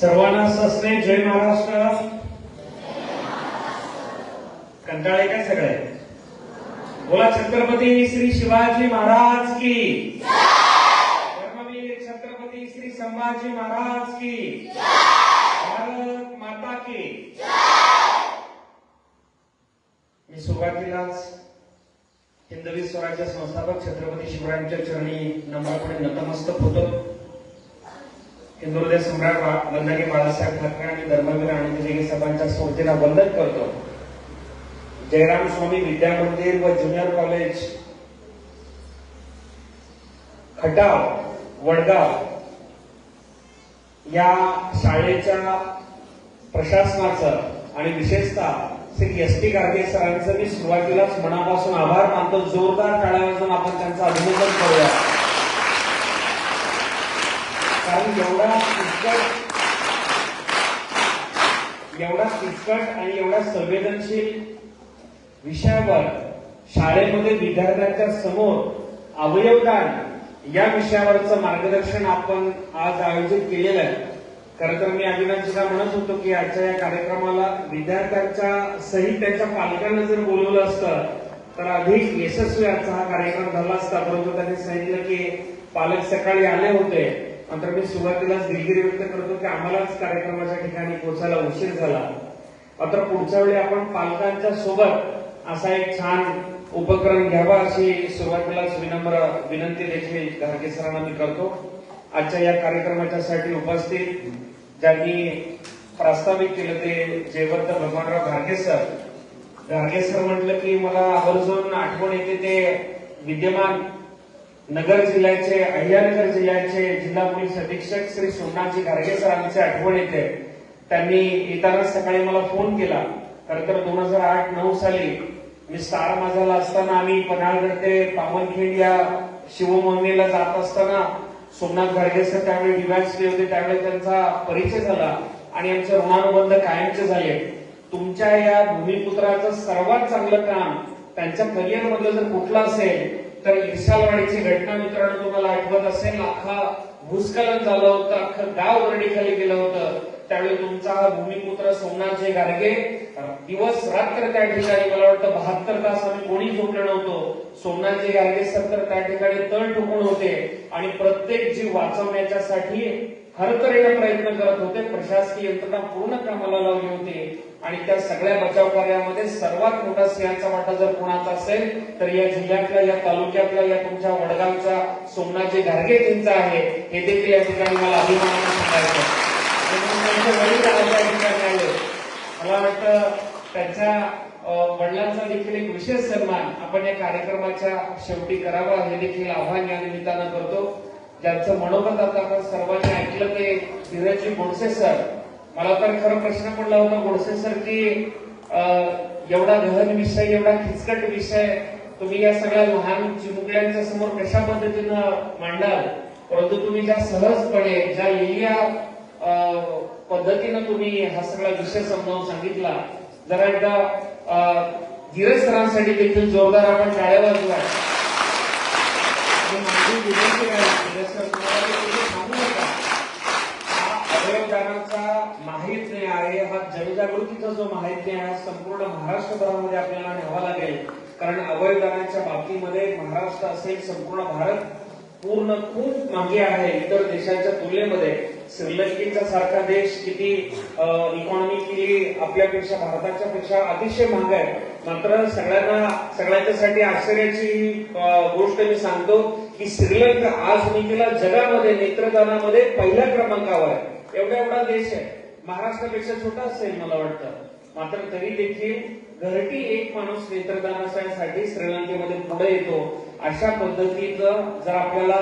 सर्वांना सस्ने जय महाराष्ट्र. कंटाळे काय सगळे? बोला छत्रपती श्री शिवाजी महाराज की. धर्मवीर छत्रपती श्री संभाजी महाराज की. भारत माता की. मी सुरुवातीलाच हिंदवी स्वराज्य संस्थापक छत्रपती शिवरायांच्या चरणी नम्रपणे नतमस्तक होतो. हिंदू सम्राट बा- बाळासाहेब ठाकरे आणि धर्मवीर आणि जगे साहेबांच्या स्मृतीला वंदन करतो जयराम स्वामी विद्या मंदिर व ज्युनियर कॉलेज खटाव वडगाव या शाळेच्या प्रशासनाचं आणि विशेषतः श्री एस टी गाडगे सरांचं मी सुरुवातीलाच मनापासून आभार मानतो. जोरदार टाळ्या आपण त्यांचं अभिनंदन करूया. कारण एवढा किचकट एवढा किचकट आणि एवढा संवेदनशील विषयावर शाळेमध्ये विद्यार्थ्यांच्या समोर अवयवदान या विषयावरचं मार्गदर्शन आपण आज आयोजित केलेलं आहे. खरं तर मी अभिनंदनला म्हणत होतो की आजच्या या कार्यक्रमाला विद्यार्थ्यांच्या सहित त्यांच्या पालकांना जर बोलवलं असतं तर अधिक यशस्वी आजचा हा कार्यक्रम झाला असता. परंतु त्यांनी सांगितलं की पालक सकाळी आले होते. मात्र मी सुरुवातीलाच दिलगिरी व्यक्त करतो की आम्हालाच कार्यक्रमाच्या ठिकाणी पोहोचायला उशीर झाला. मात्र पुढच्या वेळी आपण पालकांच्या सोबत असा एक छान उपक्रम घ्यावा अशी सुरुवातीलाच विनम्र विनंती देखील घारके सरांना मी करतो. आजच्या या कार्यक्रमाच्यासाठी उपस्थित ज्यांनी प्रस्तावित केलं ते जयवर्त भगवानराव घारगे सर. घारगे सर म्हटलं की मला आवर्जून आठवण येते ते विद्यमान नगर जिल्ह्याचे अहिल्यानगर जिल्ह्याचे जिल्हा पोलीस अधीक्षक श्री सोमनाथजी घारगे सरांची आठवण येते. त्यांनी येताना सकाळी मला फोन केला. खर तर दोन हजार आठ नऊ साली मी स्टार माझाला असताना आम्ही पन्हाळगड ते पावनखिंड या शिवमोहिमेला जात असताना सोमनाथ घाडगे सर त्यावेळी डिवॅन्सले होते. त्यावेळी त्यांचा परिचय झाला आणि आमचे ऋणानुबंध कायमचे झाले. तुमच्या या भूमिपुत्राचं सर्वात चांगलं काम त्यांच्या करिअर मधलं जर कुठलं असेल तर इर्शालवाडीची घटना मित्रांनो तुम्हाला आठवत असेल अख्खा भूस्खलन झालं होतं अख्खं गाव खाली गेलं होतं. त्यावेळी तुमचा हा भूमिपुत्र सोमनाथजी गारगे दिवस रात्र त्या ठिकाणी मला वाटतं बहात्तर तास आम्ही कोणी झोपलं नव्हतो. सोमनाथजी गारगे सर तर त्या ठिकाणी तळ ठोकून होते आणि प्रत्येक जीव वाचवण्याच्यासाठी हरतरेने प्रयत्न करत होते. प्रशासकीय यंत्रणा पूर्ण कामाला लावली होती. आणि त्या सगळ्या बचाव कार्यामध्ये सर्वात मोठा सिंहाचा वाटा जर कोणाचा असेल तर या जिल्ह्यातल्या या तालुक्यातल्या या तुमच्या वडगावचा सोमनाथजी गाडगे यांचा आहे. हे देखील या ठिकाणी मला अभिमानाने सांगायचं मला वाटतं त्यांच्या वडिलांचा देखील एक विशेष सन्मान आपण या कार्यक्रमाच्या शेवटी करावा हे देखील आव्हान या निमित्तानं करतो. ज्यांचं मनोगत आता आपण सर्वांनी ऐकलं ते धीरजी गोडसे सर मला तर खरं प्रश्न पडला होता गोडसे सर की एवढा गहन विषय एवढा खिचकट विषय तुम्ही या सगळ्या लहान चिमुकल्यांच्या समोर कशा पद्धतीनं मांडाल? परंतु तुम्ही ज्या सहजपणे ज्या लिहिल्या अं, पद्धतीनं तुम्ही हा सगळा विषय समजावून सांगितला जरा एकदा अं, धीरज सरांसाठी देखील जोरदार आपण टाळ्या वाजवा माझी विनंती आहे धीरज सर तुम्हाला सांगू तुम्ही नका. हा अवयवदानाचा माहिती आहे. हा जनजागृतीचा जो माहिती आहे हा संपूर्ण महाराष्ट्रभरामध्ये आपल्याला न्यावा लागेल. कारण अवयवदानाच्या बाबतीमध्ये महाराष्ट्र असेल संपूर्ण भारत पूर्ण खूप मागे आहे इतर देशांच्या तुलनेमध्ये. श्रीलंकेचा सारखा देश किती इकॉनॉमिकली आपल्यापेक्षा भारताच्या पेक्षा अतिशय महाग आहे. मात्र सगळ्यांना सगळ्यांच्यासाठी आश्चर्याची गोष्ट मी सांगतो की श्रीलंका आज मी जगामध्ये नेत्रदानामध्ये पहिल्या क्रमांकावर आहे. एवढा एवढा देश आहे. महाराष्ट्रापेक्षा छोटा असेल मला वाटतं. मात्र तरी देखील घरटी एक माणूस नेत्रदानासाठी श्रीलंकेमध्ये पुढे येतो. अशा पद्धतीचं जर आपल्याला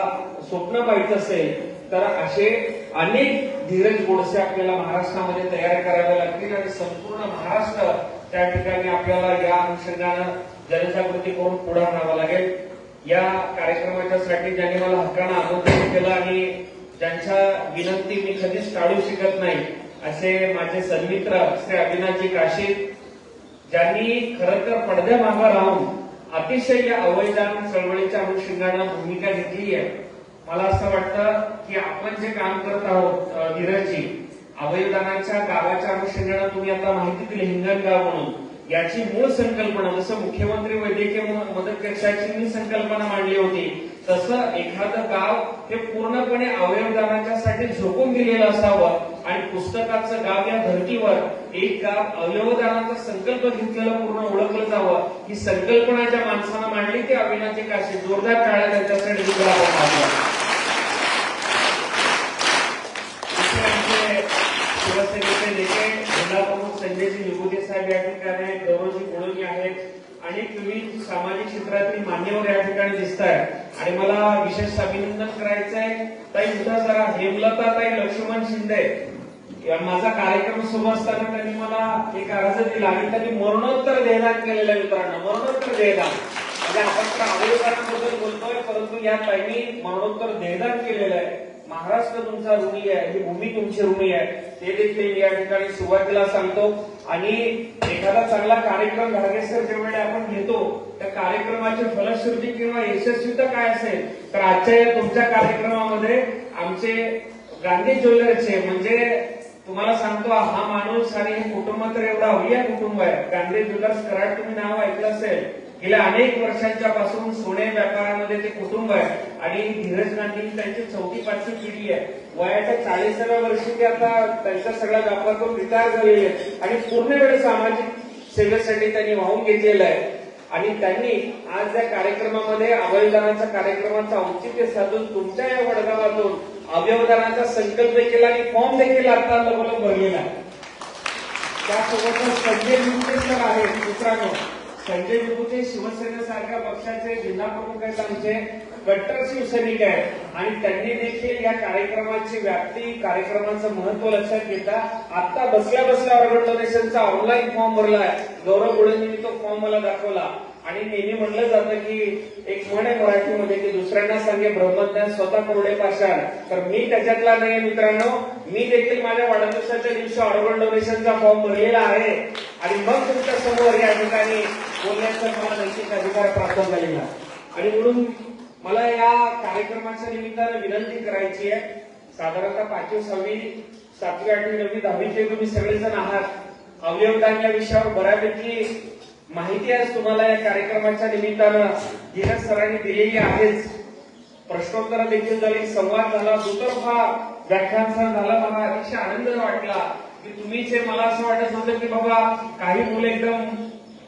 स्वप्न पाहिजे असेल तर असे अनेक धीरज गोडसे आपल्याला महाराष्ट्रामध्ये तयार करावे लागतील आणि संपूर्ण महाराष्ट्र त्या ठिकाणी आपल्याला या अनुषंगानं जनजागृती करून पुढे आणावं लागेल. या कार्यक्रमाच्या साठी ज्यांनी मला हक्कानं आमंत्रित केलं आणि ज्यांच्या विनंती मी कधीच टाळू शकत नाही असे माझे सन्मित्र श्री अविनाजी काशीद ज्यांनी खरं तर पडद्या मागे राहून अतिशय या अवैधान चळवळीच्या अनुषंगानं भूमिका घेतली आहे. मला असं वाटतं की आपण जे काम करत आहोत अ, गावाच्या अनुषंगानं तुम्ही आता माहिती दिली हिंगणगाव म्हणून याची मूळ संकल्पना जसं मुख्यमंत्री वैद्यकीय मदत कक्षाची मी संकल्पना तसं एखादं गाव हे पूर्णपणे अवयवदानाच्यासाठी झोकून दिलेलं असावं आणि पुस्तकाचं गाव या धर्तीवर एक गाव अवयवदानाचा संकल्प घेतलेलं पूर्ण ओळखलं जावं ही संकल्पना ज्या माणसानं मांडली ती अविनाचे काशी जोरदार टाळ्या त्यांच्यासाठी दिल्या आमचे शिवसेनेचे नेते जिल्हा प्रमुख संजयजी निगुदे साहेब या ठिकाणी आहेत गौरवजी कोळंबी आहेत. आणि तुम्ही सामाजिक क्षेत्रातील मान्यवर या ठिकाणी दिसत आहेत आणि मला विशेष अभिनंदन करायचंय. ताई उद्या जरा हेमलता ताई लक्ष्मण शिंदे माझा कार्यक्रम सुरू असताना त्यांनी मला एक अर्ज दिला आणि त्यांनी मरणोत्तर देहदान केलेलं आहे मित्रांनो मरणोत्तर देहदान म्हणजे आपण तर बोलतोय परंतु या ताईंनी मरणोत्तर देहदान केलेलं आहे. महाराष्ट्र तुमचा ऋणी आहे ही भूमी तुमची ऋणी आहे. ते देखील या ठिकाणी सुरुवातीला सांगतो. आणि एखादा चांगला कार्यक्रम घागेसर ज्यावेळी आपण घेतो त्या कार्यक्रमाची फलश्रुती किंवा यशस्वीता काय असेल? तर आजच्या या तुमच्या कार्यक्रमामध्ये आमचे गांधी ज्वेलर्सचे म्हणजे तुम्हाला सांगतो हा माणूस आणि हे कुटुंब तर एवढा अवलिया कुटुंब आहे. गांधी ज्वेलर्स कराड तुम्ही नाव ऐकलं असेल. गेल्या अनेक वर्षांच्या पासून सोने व्यापारामध्ये ते कुटुंब आहे. आणि धीरज गांधी त्यांची चौथी पाचवी पिढी आहे. वयाच्या चाळीसाव्या वर्षी ते आता त्यांचा सगळा व्यापार करून रिटायर झालेले आहे आणि पूर्ण वेळ सामाजिक सेवेसाठी त्यांनी वाहून घेतलेलं आहे. आणि त्यांनी आज या कार्यक्रमामध्ये अवयवदानाच्या कार्यक्रमाचं औचित्य साधून तुमच्या या वडगावातून अवयवदानाचा संकल्प केला आणि फॉर्म देखील आता लवकर भरलेला आहे. त्यासोबतच संजय विभुते सर आहेत मित्रांनो. संजय विभुते शिवसेनेसारख्या पक्षाचे जिल्हा प्रमुख आहेत आमचे कट्टर शिवसैनिक आहेत. आणि त्यांनी देखील या कार्यक्रमाची व्याप्ती कार्यक्रमाचं महत्त्व लक्षात घेता आता बसल्या बसल्या ऑर्गन डोनेशनचा ऑनलाईन फॉर्म भरलाय गौरव गुळेंनी तो फॉर्म मला दाखवला. आणि नेहमी म्हणलं जातं की एक म्हण आहे मराठीमध्ये की दुसऱ्यांना सांगे ब्रह्मज्ञान स्वतः कोरडे पाषाण. तर मी त्याच्यातला नाही मित्रांनो. मी देखील माझ्या वाढदिवसाच्या दिवशी ऑर्गन डोनेशनचा फॉर्म भरलेला आहे. आणि मग तुमच्यासमोर या ठिकाणी बोलण्याचा मला नैतिक अधिकार प्राप्त झालेला. आणि म्हणून मला या कार्यक्रमाच्या निमित्तानं विनंती करायची आहे. साधारणतः पाचवी सहावी सातवी आठवी नववी दहावीचे तुम्ही सगळेजण आहात. अवयवदान या विषयावर बऱ्यापैकी माहिती आज तुम्हाला या कार्यक्रमाच्या निमित्तानं धीरज सरांनी दिलेली आहेच. प्रश्नोत्तर देखील झाली संवाद झाला दुतर्फा व्याख्यान झाला मला अतिशय आनंद वाटला की तुम्ही जे मला असं वाटत होतं की बाबा काही मुलं एकदम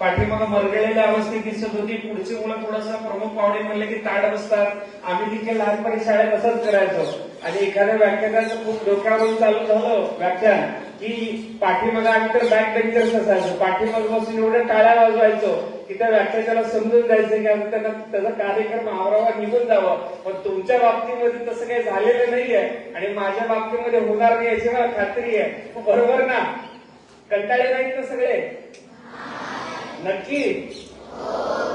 पाठीमागं मरगळलेल्या अवस्थेत दिसत होती. पुढची मुलं थोडंसं प्रमुख पाहुणे म्हणले की ताड बसतात. आम्ही देखील लहानपणी शाळेत असंच करायचो. आणि एखाद्या व्याख्यानाचं खूप डोक्यावरून चालू झालं व्याख्यान. की पाठीमागा आम्ही तर बॅक बेंचर्स असायचो. पाठीमाग बसून एवढं टाळ्या वाजवायचो की त्या व्याख्याच्याला समजून जायचं की आम्ही त्यांना त्याचा कार्यक्रम आवरावा निघून जावं. पण तुमच्या बाबतीमध्ये तसं काही झालेलं नाहीये आणि माझ्या बाबतीमध्ये होणार नाही याची मला खात्री आहे. बरोबर ना? कंटाळे नाहीत ना सगळे? नक्की?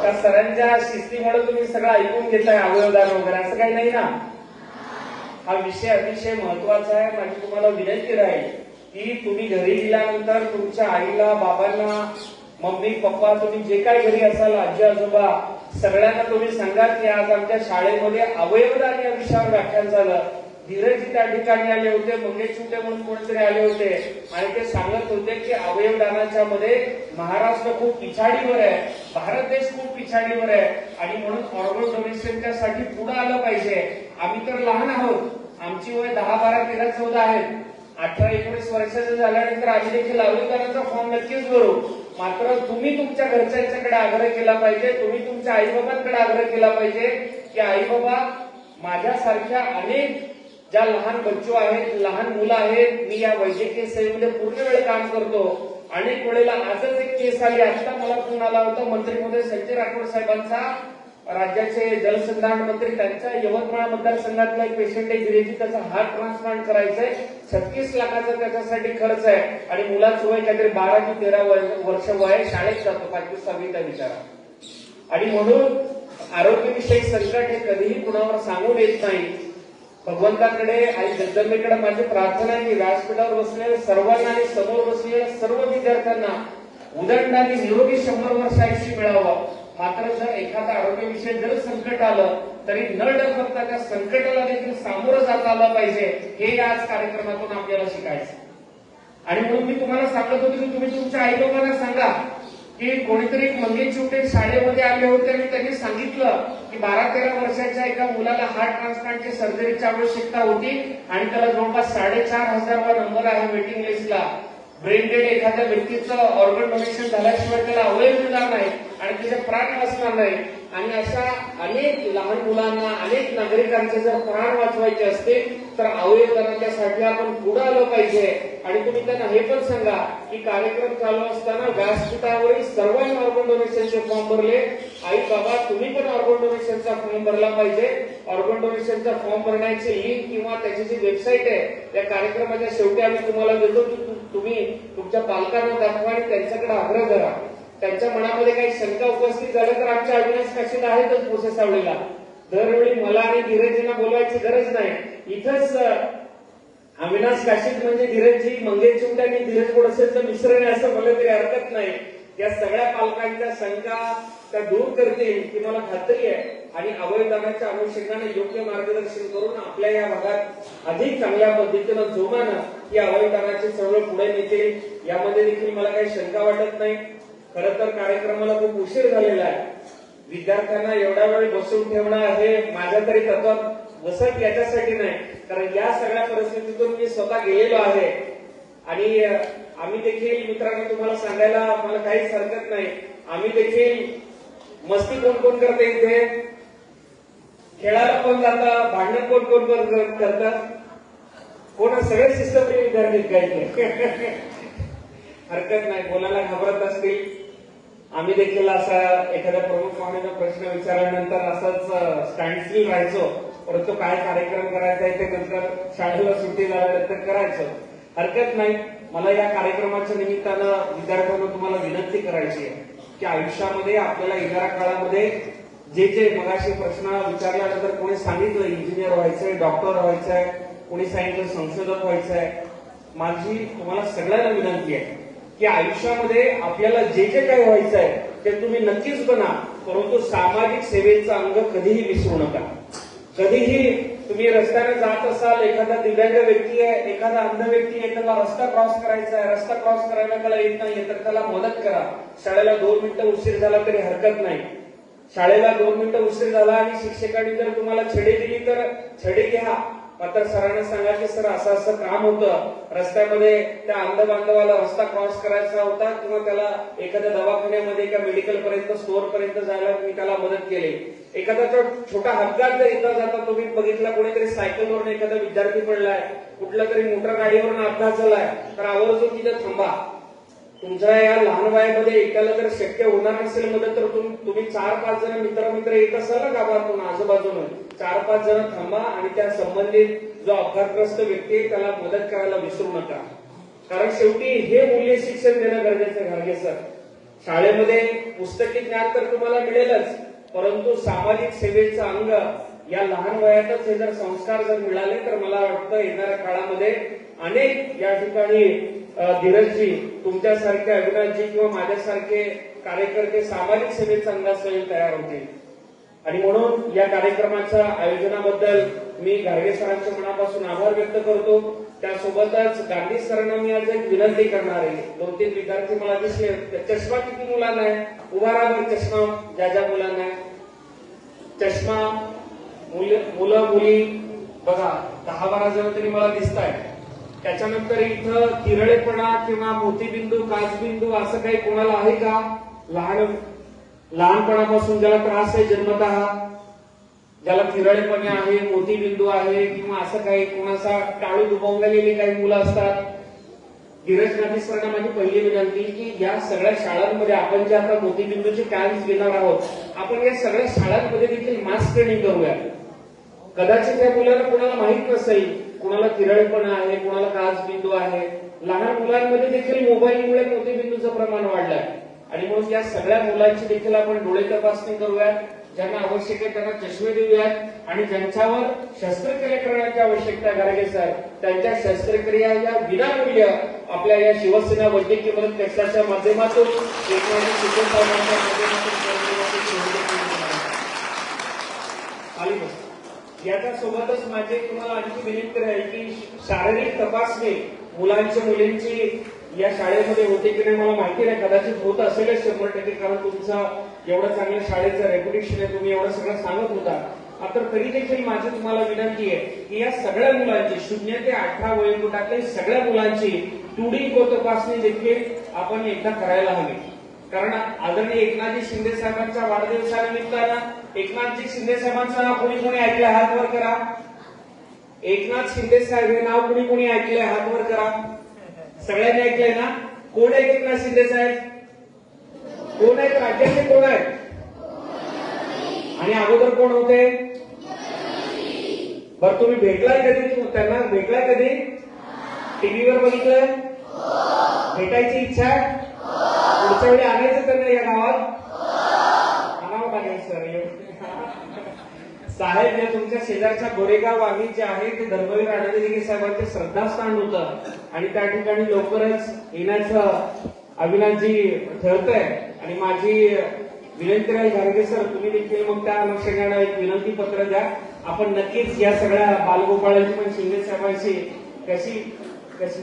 त्या सरांच्या शिस्तीमुळे तुम्ही सगळं ऐकून घेताय अवयवदान वगैरे? असं काही नाही ना? हा विषय अतिशय महत्त्वाचा आहे माझी तुम्हाला विनंती राहील. की तुम्ही घरी गेल्यानंतर तुमच्या आईला बाबांना मम्मी पप्पा तुम्ही जे काय घरी असाल आजी आजोबा सगळ्यांना तुम्ही सांगा की आज आमच्या शाळेमध्ये अवयवदान या विषयावर व्याख्यान झालं. धीरजी त्या ठिकाणी आले होते मंगेश चुटे म्हणून कोणीतरी आले होते. आणि ते सांगत होते की अवयवदानाच्या मध्ये महाराष्ट्र खूप पिछाडीवर आहे भारत देश खूप पिछाडीवर आहे. आणि म्हणून ऑर्गन डोनेशनच्या साठी पुढे आलं पाहिजे. आम्ही तर लहान आहोत. आमची वय दहा बारा तेरा चौदा आहेत. अठरा एकोणीस वर्षाचं झाल्यानंतर आम्ही देखील अवयवदानाचा फॉर्म नक्कीच भरू. मात्र तुम्ही तुमच्या घरच्यांच्याकडे आग्रह केला पाहिजे तुम्ही तुमच्या आई बाबांकडे आग्रह केला पाहिजे की आई बाबा माझ्यासारख्या अनेक ज्या लहान बच्चू आहेत लहान मुलं आहेत मी या वैद्यकीय सेवेमध्ये पूर्ण वेळ काम करतो. अनेक वेळेला आजच एक केस आली आता मला फोन आला होता मंत्री महोदय संजय राठोड साहेबांचा. राज्याचे जलसंधारण मंत्री त्यांच्या यवतमाळ मतदारसंघातला एक पेशंट आहे गिरेजी त्याचा हार्ट ट्रान्सप्लांट करायचंय. छत्तीस लाखाचा त्याच्यासाठी खर्च आहे. आणि मुलाचं वय काहीतरी बारा ते तेरा वर्ष वय शाळेत जातो पाचवी सहावीचा विचारा आणि म्हणून आरोग्यविषयी संकट हे कधीही कुणावर सांगून येत नाही. भगवंताकडे आणि जगदंबेकडे माझी प्रार्थना आहे की व्यासपीठावर बसलेल्या सर्वांना आणि समोर बसलेल्या सर्व विद्यार्थ्यांना उदंडाने आणि निरोगी शंभर वर्ष आयुष्य मिळावं. मात्र जर एखादा आरोग्यविषयी जर संकट आलं तरी न डखरता त्या संकटाला देखील सामोरं जाता आलं पाहिजे हे आज कार्यक्रमातून आपल्याला शिकायचं. आणि म्हणून मी तुम्हाला सांगत होतो की तुम्ही तुमच्या आई बाबांना सांगा की कोणीतरी मंगेश चिवटे शाळेमध्ये आले होते आणि त्यांनी सांगितलं की बारा तेरा वर्षाच्या एका मुलाला हार्ट ट्रान्सप्लांटची सर्जरीची आवश्यकता होती आणि त्याला जवळपास साडेचार हजारवा नंबर आहे वेटिंग लिस्टला ब्रेन डेड एखाद्या व्यक्तीचं ऑर्गन डोनेशन झाल्याशिवाय त्याला अवयव मिळणार नाही आणि त्याचे प्राण वाचणार नाही आणि अशा अनेक लहान मुलांना अनेक नागरिकांचे जर प्राण वाचवायचे असतील तर अवयवदानाच्यासाठी आपण पुढे आलं पाहिजे? आणि तुम्ही त्यांना हे पण सांगा की कार्यक्रम चालू असताना व्यासपीठावरील सर्वांनी ऑर्गन डोनेशनचे फॉर्म भरले. आई बाबा तुम्ही पण ऑर्गन डोनेशनचा फॉर्म भरला पाहिजे. ऑर्गन डोनेशनचा फॉर्म भरण्याची लिंक किंवा त्याची जी वेबसाईट आहे त्या कार्यक्रमाच्या शेवटी आम्ही तुम्हाला देतो की तुम्ही तुमच्या पालकांना दाखवा आणि त्यांच्याकडे आग्रह करा. त्यांच्या मनामध्ये काही शंका उपस्थित झाल्या तर आमच्या अविनाश काशीद आहेतच प्रोसेस आवडीला. दरवेळी मला आणि धीरजींना बोलवायची गरज नाही. इथंच अविनाश काशीत म्हणजे धीरजजी मंगेश चिमटे आणि धीरज गोडसेचं मिश्रण आहे असं म्हणलं तरी हरकत नाही. या सगळ्या पालकांच्या शंका त्या दूर करतील ती मला खात्री आहे. आणि अवयदानाच्या अनुषंगाने योग्य मार्गदर्शन करून आपल्या या भागात अधिक चांगल्या पद्धतीनं जोमानं ही अवयदानाची चळवळ पुढे नेतील यामध्ये देखील मला काही शंका वाटत नाही. खरं तर कार्यक्रमाला खूप उशीर झालेला आहे. विद्यार्थ्यांना एवढा वेळ बसून ठेवणं हे माझ्या तरी तत्वात बसत याच्यासाठी नाही. कारण या सगळ्या परिस्थितीतून मी स्वतः गेलेलो आहे. आणि आम्ही देखील मित्रांनो तुम्हाला सांगायला मला काहीच हरकत नाही. आम्ही देखील मस्ती कोण कोण करते इथे? खेळायला कोण जातात? भांडण कोण कोण करतात? कोण सगळे सिस्टम विद्यार्थी काही हरकत नाही. बोलायला घाबरत असतील? आम्ही देखील असा एखाद्या प्रमुख पाहुण्याला प्रश्न विचारल्यानंतर असंच स्टँड राहायचो. परंतु काय कार्यक्रम करायचा आहे ते नंतर शाळेला सुट्टी झाल्यानंतर करायचो. हरकत नाही. मला या कार्यक्रमाच्या निमित्तानं विद्यार्थ्यांना तुम्हाला विनंती करायची आहे की आयुष्यामध्ये आपल्याला येणाऱ्या काळामध्ये जे जे मगाशी प्रश्न विचारल्यानंतर कोणी सांगितलं इंजिनियर व्हायचंय डॉक्टर व्हायचंय कोणी सांगितलं संशोधक व्हायचंय माझी तुम्हाला सगळ्यांना विनंती आहे. की आयुष्यामध्ये आपल्याला जे जे काही व्हायचं आहे ते तुम्ही नक्कीच बना. परंतु सामाजिक सेवेचा अंग कधीही विसरू नका. कधीही तुम्ही रस्त्याने जात असाल एखादा दिव्यांग व्यक्ती आहे एखादा अंध व्यक्ती आहे त्याला रस्ता क्रॉस करायचा आहे रस्ता क्रॉस करायला त्याला येत नाहीये तर त्याला मदत करा. शाळेला दोन मिनिटं उशीर झाला तरी हरकत नाही. शाळेला दोन मिनिटं उशीर झाला आणि शिक्षकांनी जर तुम्हाला छडी दिली तर छडी घ्या. मात्र सरांना सांगा की सर असं असं काम होतं. रस्त्यामध्ये त्या अंध बांधवाला रस्ता क्रॉस करायचा होता किंवा त्याला एखाद्या दवाखान्यामध्ये एका मेडिकल पर्यंत स्टोअर पर्यंत जायला मी त्याला मदत केली. एखादा जो छोटा अपघात जर येता जाता तुम्ही बघितला कोणीतरी सायकलवरून एखादा विद्यार्थी पडलाय. कुठला तरी मोटर गाडीवरून अपघात झालाय. तर आवर्जून तिथे थांबा. तुमच्या या लहान वयामध्ये एकाला जर शक्य होणार नसेल मदत तर तुम्ही चार पाच जण मित्र मित्र येत असाल ना गावातून आजूबाजूने. चार पाच जण थांबा आणि त्या संबंधित जो अपघातग्रस्त व्यक्ती आहे त्याला मदत करायला विसरू नका. कारण शेवटी हे मूल्य शिक्षण देणं गरजेचं आहे सर. शाळेमध्ये पुस्तकी ज्ञान तर तुम्हाला मिळेलच परंतु सामाजिक सेवेचं अंग या लहान वयातच हे जर संस्कार जर मिळाले तर मला वाटतं येणाऱ्या काळामध्ये अनेक या ठिकाणी धीरजजी तुमच्यासारखे अविनाशजी किंवा माझ्यासारखे कार्यकर्ते सामाजिक सेवेत अंगात तयार होतील. आणि म्हणून या कार्यक्रमाच्या आयोजनाबद्दल मी गाडगे सरांच्या मनापासून आभार व्यक्त करतो. त्यासोबतच गांधी सरांना मी आज एक विनंती करणार आहे. दोन तीन विद्यार्थी मला दिसले. चष्मा किती मुलांना आहे? उभा राहा चष्मा. ज्या ज्या मुलांना आहे. चष्मा मुलं मुलं मुली बघा दहा बारा जण तरी मला दिसत आहे त्याच्यानंतर इथं किरळेपणा किंवा मोतीबिंदू काचबिंदू असं काही कोणाला आहे का? लहान लहानपणापासून ज्याला त्रास आहे जन्मत. ज्याला किरळेपणे आहे मोतीबिंदू आहे किंवा असं काही कोणाचा टाळू दुभवलेली काही मुलं असतात. धीरज गांधी सरांना माझी पहिली विनंती की या सगळ्या शाळांमध्ये आपण जे आता मोतीबिंदूचे कॅम्प घेणार आहोत आपण या सगळ्या शाळांमध्ये देखील मास्क ट्रेनिंग करूया. कदाचित या मुलांना कोणाला माहीत नसेल कोणाला किरळपणा आहे कोणाला काचबिंदू आहे. लहान मुलांमध्ये देखील मोबाईलमुळे मोतीबिंदूचं प्रमाण वाढलंय. आणि म्हणून या सगळ्या मुलांची देखील आपण डोळे तपासणी करूयात. ज्यांना आवश्यक आहे त्यांना चष्मे देऊयात. आणि ज्यांच्यावर शस्त्रक्रिया करण्याची आवश्यकता आहे सर त्यांच्या शस्त्रक्रिया या विनामूल्य आपल्या या शिवसेना वैद्यकीय मदत कक्षाच्या माध्यमातून एकनाथजी माध्यमातून याच्या सोबतच माझी तुम्हाला आणखी विनंती आहे की शारीरिक तपासणी मुलांची मुलींची या शाळेमध्ये होते की नाही मला माहिती नाही. कदाचित होत असेलच शंभर टक्के कारण तुमचा एवढं चांगल्या शाळेचं रेप्युटेशन आहे तुम्ही एवढं सगळं सांगत होता. मात्र तरी देखील माझी तुम्हाला विनंती आहे की या सगळ्या मुलांची शून्य ते अठरा वयोगटातल्या सगळ्या मुलांची टुडी गो तपासणी देखील आपण एकदा करायला हवी. कारण आदरणीय एकनाथजी शिंदे साहेबांच्या वाढदिवसानिमित्तानं एकनाथजी शिंदे साहेबांचं नाव कोणी कोणी ऐकलं हात वर करा. एकनाथ शिंदे साहेब हे नाव कोणी कोणी ऐकलंय? हात वर करा. सगळ्यांनी ऐकलंय ना? कोण आहेत एकनाथ शिंदे साहेब? कोण आहेत? राज्याचे कोण आहेत? आणि अगोदर कोण होते? बर तुम्ही भेटलाय कधी? त्यांना भेटलाय कधी? टीव्हीवर बघितलंय? भेटायची इच्छा आहे? पुढच्या वेळी आणायचं नाही या गावात? आणावं लागेल सर साहेब या तुमच्या शेजारच्या गोरेगाव वाघी जे आहे ते धर्मवीर आनंदगिरी साहेबांचे श्रद्धास्थान होतं. आणि त्या ठिकाणी लवकरच येण्याचं अविनाशजी आहे आणि माझी विनंती राहील गाडगे सर तुम्ही देखील मग त्या अनुषंगाने एक विनंती पत्र द्या. आपण नक्कीच या सगळ्या बालगोपाळांची पण शिंदे साहेबांशी कशी कशी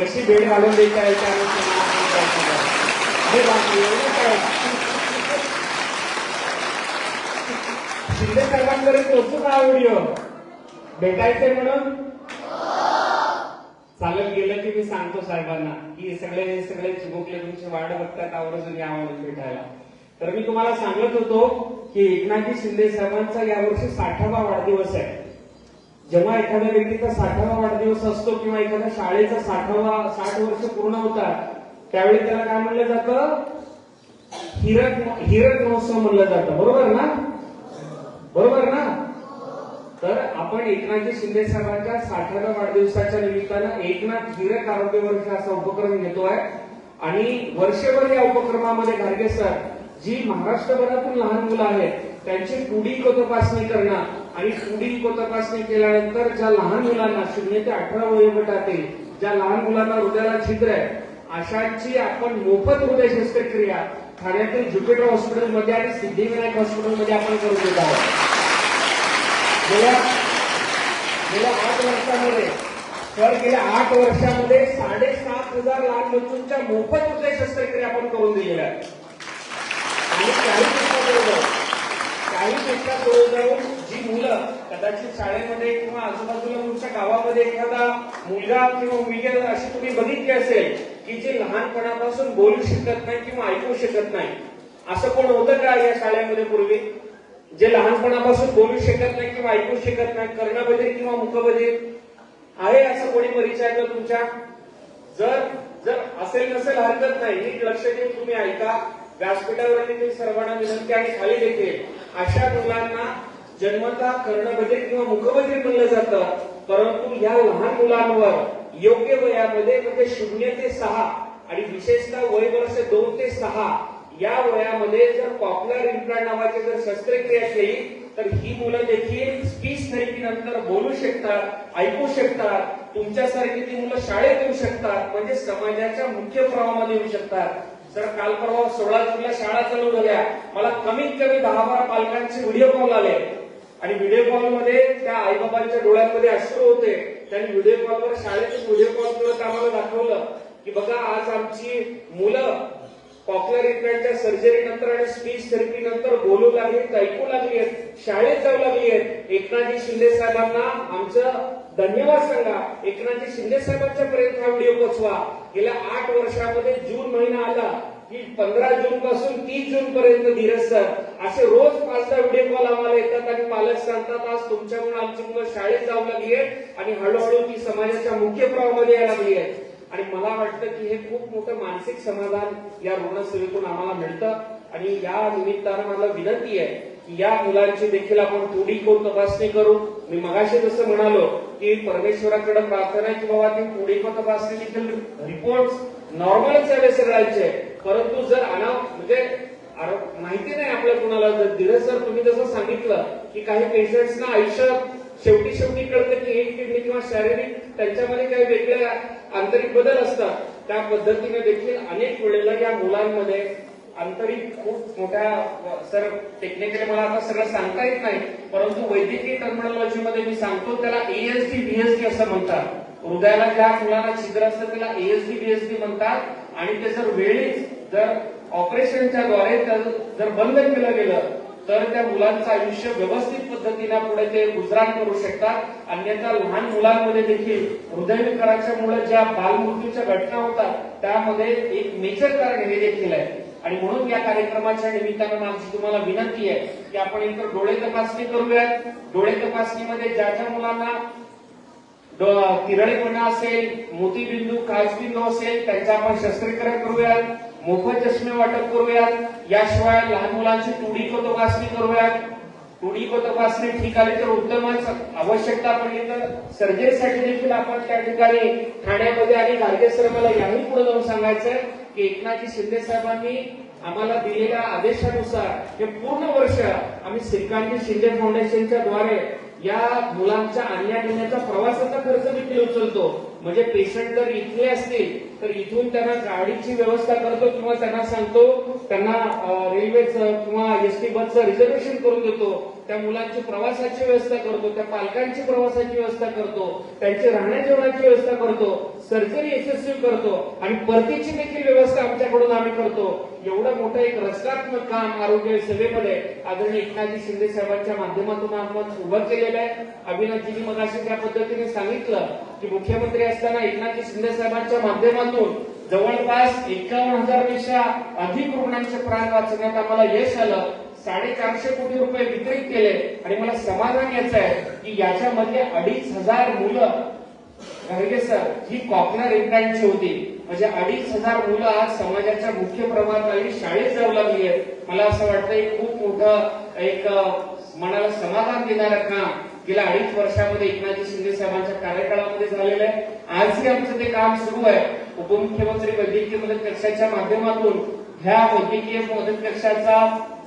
कशी भेट घालून देता येईल शिंदे साहेबांकडे पोचू का व्हिडिओ? भेटायचंय म्हणून? चालत गेलं की मी सांगतो साहेबांना की सगळे हे सगळे चिमुकले तुमची वाट बघतात आवर्जून या म्हणून भेटायला. तर मी तुम्हाला सांगत होतो की एकनाथजी शिंदे साहेबांचा यावर्षी साठावा वाढदिवस आहे. जेव्हा एखाद्या व्यक्तीचा साठावा वाढदिवस असतो किंवा एखाद्या शाळेचा साठावा साठ वर्ष पूर्ण होतात त्यावेळी त्याला काय म्हणलं जातं? हिरक हिरक महोत्सव म्हणलं जातं. बरोबर ना? बरोबर ना? तर आपण एकनाथजी शिंदे साहेबांच्या साठाव्या वाढदिवसाच्या निमित्तानं एकनाथ हिरक आरोग्य वर्ष असा उपक्रम घेतोय. आणि वर्षभर या उपक्रमामध्ये घारगे सर जी महाराष्ट्रभरातून लहान मुलं आहेत त्यांची पुढी इको करणं आणि पुढील तपासणी केल्यानंतर ज्या लहान मुलांना शून्य ते अठरा वयोगटातील ज्या लहान मुलांना हृदयाला छिद्र आहे अशाची आपण मोफत हृदय शस्त्रक्रिया ठाण्यातील ज्युपिटर हॉस्पिटलमध्ये आणि सिद्धिविनायक हॉस्पिटलमध्ये आपण करून देत आहोत. गेल्या गेल्या आठ वर्षामध्ये तर गेल्या आठ वर्षामध्ये साडेसात हजार लहान बच्चूंच्या मोफत हृदय शस्त्रक्रिया आपण करून दिलेल्या आहेत. आणि काही काही पेक्षा पुढे जाऊन जी मुलं कदाचित शाळेमध्ये किंवा आजूबाजूला तुमच्या गावामध्ये एखादा मुलगा किंवा मुलगी अशी तुम्ही बघितली असेल की जे लहानपणापासून बोलू शकत नाही किंवा ऐकू शकत नाही. असं कोण होतं का या शाळेमध्ये पूर्वी? जे लहानपणापासून बोलू शकत नाही किंवा ऐकू शकत नाही कर्णबधीर किंवा मुखबधीर? आहे असं कोणी परिचय का तुमच्या? जर जर असेल नसेल हरकत नाही नीट लक्ष देऊन तुम्ही ऐका. व्यासपीठावर देखील सर्वांना विनंती आणि खाली देखील अशा मुलांना जन्मता कर्णबधीर किंवा मुखबधीर म्हणलं जातं परंतु या लहान मुलांवर योग्य वयामध्ये म्हणजे शून्य ते सहा आणि विशेषतः वय वर्ष दोन ते सहा या वयामध्ये जर पॉप्युलर इम्प्लांट नावाची जर शस्त्रक्रिया केली तर ही मुलं देखील स्पीच थेरपी नंतर बोलू शकतात ऐकू शकतात तुमच्यासारखी ती मुलं शाळेत येऊ शकतात म्हणजे समाजाच्या मुख्य प्रवाहामध्ये येऊ शकतात. जर काल परवा सोळा जूनला शाळा चालू झाल्या. मला कमीत कमी दहा बारा पालकांचे व्हिडिओ कॉल आले. आणि व्हिडिओ कॉलमध्ये त्या आईबाबांच्या डोळ्यांमध्ये अश्रू होते. त्यांनी व्हिडिओ कॉलवर शाळेतून व्हिडिओ कॉल करत आम्हाला दाखवलं की बघा आज आमची मुलं पॉप्युलर इम्प्लांटच्या सर्जरी नंतर आणि स्पीच थेरपी नंतर बोलू लागली ऐकू लागली आहेत शाळेत जाऊ लागली आहेत एकनाथजी शिंदे साहेबांना आमचं धन्यवाद सांगा. एकनाथजी शिंदे साहेबांच्या पर्यंत हा व्हिडिओ पोचवा. गेल्या आठ वर्षामध्ये जून महिना आला की पंधरा जून पासून तीस जून पर्यंत धीरज सर. असे रोज पाच दहा व्हिडिओ कॉल आम्हाला येतात आणि पालक सांगतात आज तुमच्यामुळे आमची मुलं शाळेत जाऊ लागली आहेत आणि हळूहळू ती समाजाच्या मुख्य प्रवाहामध्ये यायला लागली आहेत. आणि मला वाटतं की हे खूप मोठं मानसिक समाधान या रुग्णसेवेतून आम्हाला मिळतं. आणि या निमित्तानं मला विनंती आहे की या मुलांची देखील आपण थोडी कोण तपासणी करू. मी मगाशी जसं म्हणालो की परमेश्वराकडे प्रार्थना की बाबा ती थोडी पण तपासणी रिपोर्ट नॉर्मलच यावे सगळ्यांचे परंतु जर अना म्हणजे माहिती नाही आपल्या कुणाला. जर धीरज सर तुम्ही जसं सांगितलं की काही पेशंट्सना आयुष्यात शेवटी शेवटी कळतं की एक किडनी किंवा शारीरिक त्यांच्यामध्ये काही वेगळ्या आंतरिक बदल असतात. त्या पद्धतीने देखील अनेक वेळेला या मुलांमध्ये आंतरिक खूप मोठ्या सर टेक्निकली मला आता सगळं सांगता येत नाही परंतु वैद्यकीय टर्मिनॉलॉजी मध्ये मी सांगतो त्याला एएसडी बीएसडी असं म्हणतात. हृदयाला ज्या मुलांना छिद्र असतं त्याला एएसडी बीएसडी म्हणतात. आणि ते जर वेळीच जर ऑपरेशनच्या द्वारे जर बंद केलं गेलं तर त्या मुलांचं आयुष्य व्यवस्थित पद्धतीने पुढे ते गुजराण करू शकतात. अन्यथा लहान मुलांमध्ये देखील हृदयविकाराच्या मुळे ज्या बालमृत्यूच्या घटना होतात त्यामध्ये एक मेजर कारण हे देखील आहे. आणि म्हणून या कार्यक्रमाच्या निमित्तानं माझी तुम्हाला विनंती आहे की आपण इतर डोळे तपासणी करूयात. डोळे तपासणीमध्ये ज्या ज्या मुलांना तिरळेपणा असेल मोतीबिंदू काचबिंदू असेल त्यांचं आपण शस्त्रक्रिया करूयात मोफत चष्मे वाटप करूयात. याशिवाय लहान मुलांची टुडीको तपासणी करूयात. टुडीको तपासणी ठीक आली तर उत्तमच. आवश्यकता पडली तर सर्जरीसाठी देखील आपण त्या ठिकाणी ठाण्यामध्ये आणि गाडगे मला याही पुढे जाऊन सांगायचंय. की एकनाथजी शिंदे साहेबांनी आम्हाला दिलेल्या आदेशानुसार हे पूर्ण वर्ष आम्ही श्रीकांतजी शिंदे फाउंडेशनच्या द्वारे या मुलांच्या आणण्या नेण्याचा प्रवासाचा खर्च देखील उचलतो. म्हणजे पेशंट जर इथले असतील तर इथून त्यांना गाडीची व्यवस्था करतो किंवा त्यांना सांगतो त्यांना रेल्वेचं किंवा एस टी बसचं रिझर्वेशन करून देतो. त्या मुलांची प्रवासाची व्यवस्था करतो त्या पालकांची प्रवासाची व्यवस्था करतो त्यांची राहण्या जेवणाची व्यवस्था करतो सर्जरी यशस्वी करतो आणि परतीची देखील व्यवस्था आमच्याकडून आम्ही करतो. एवढं मोठं एक रचनात्मक काम आरोग्य सेवेमध्ये आदरणीय एकनाथजी शिंदे साहेबांच्या माध्यमातून आपण उभं केलेलं आहे. अभिनाथजींनी मगाशी त्या पद्धतीने सांगितलं की मुख्यमंत्री असताना एकनाथजी शिंदे साहेबांच्या माध्यमातून जवळपास एकावन्न हजारपेक्षा अधिक रुग्णांचे प्राण वाचवण्यात आम्हाला यश आलं. साडेचारशे कोटी रुपये वितरित केले. आणि मला समाधान याचं आहे की याच्यामध्ये अडीच हजार मुलं सर ही कॉपनर इम्प्लांटची होती. म्हणजे अडीच हजार मुलं आज समाजाच्या मुख्य प्रवाहात आली शाळेत जाऊ लागली आहेत. मला असं वाटतं एक खूप मोठं एक मनाला समाधान देणारं काम गेल्या अडीच वर्षामध्ये एकनाथजी शिंदे साहेबांच्या कार्यकाळामध्ये झालेलं आहे. आजही आमचं ते काम सुरू आहे. उपमुख्यमंत्री वैद्यकीय मदत कक्षाच्या माध्यमातून ह्या वैद्यकीय मदत कक्षाचा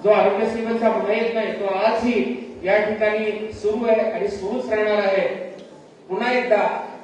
जो आरोग्य सेवेचा येत नाही तो आजही या ठिकाणी सुरू आहे आणि सुरूच राहणार आहे. पुन्हा एकदा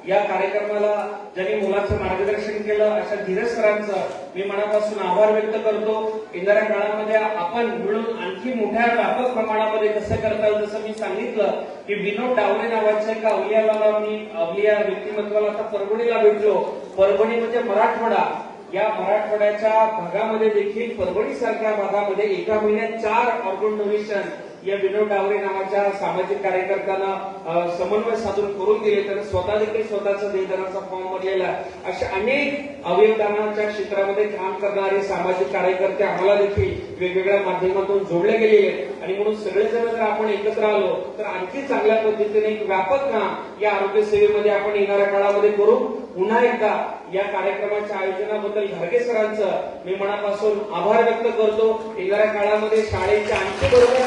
या कार्यक्रमाला ज्यांनी मुलाचं मार्गदर्शन केलं अशा धीरज सरांचं मी मनापासून आभार व्यक्त करतो. येणाऱ्या काळामध्ये आपण मिळून आणखी मोठ्या व्यापक प्रमाणामध्ये कसं करता येईल जसं मी सांगितलं की विनोद डावरे नावाच्या एका अवलियाला मी अवलिया व्यक्तिमत्वाला आता परभणीला भेटलो. परभणी म्हणजे मराठवाडा. या मराठवाड्याच्या भागामध्ये देखील परभणी सारख्या भागामध्ये एका महिन्यात चार ऑर्गन डोनेशन या विनोद डावरे नावाच्या सामाजिक कार्यकर्त्यांना समन्वय साधून करून दिले त्यानं स्वतः देखील स्वतःचा देवदानाचा फॉर्म भरलेला आहे. अशा अनेक अवयवदानाच्या क्षेत्रामध्ये काम करणारे सामाजिक कार्यकर्ते आम्हाला देखील वेगवेगळ्या माध्यमातून जोडले गेलेले आहेत. आणि म्हणून सगळेजण जर आपण एकत्र आलो तर आणखी चांगल्या पद्धतीने एक व्यापक काम या आरोग्य सेवेमध्ये आपण येणाऱ्या काळामध्ये करू पुन्हा एकदा या कार्यक्रमाच्या आयोजनाबद्दल घारगे सरांचं मी मनापासून आभार व्यक्त करतो. येणाऱ्या काळामध्ये शाळेच्या आणखी बरोबर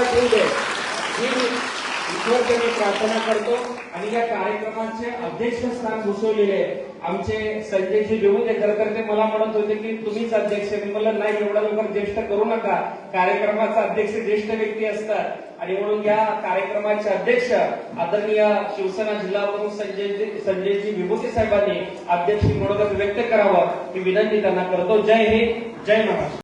ही ईश्वरचे मी प्रार्थना करतो. आणि या कार्यक्रमाचे अध्यक्षस्थान घुसवलेले आमचे संजयजी विमुदे खरं तर ते मला म्हणत होते की तुम्हीच अध्यक्ष मी म्हणलं नाही एवढा लवकर ज्येष्ठ करू नका. कार्यक्रमाचा अध्यक्ष ज्येष्ठ व्यक्ती असतात. आणि म्हणून या कार्यक्रमाचे अध्यक्ष आदरणीय शिवसेना जिल्हा प्रमुख संजय संजयजी विभूती साहेबांनी अध्यक्ष म्हणून व्यक्त करावं. ही विनंती त्यांना करतो. जय हिंद जय महाराष्ट्र.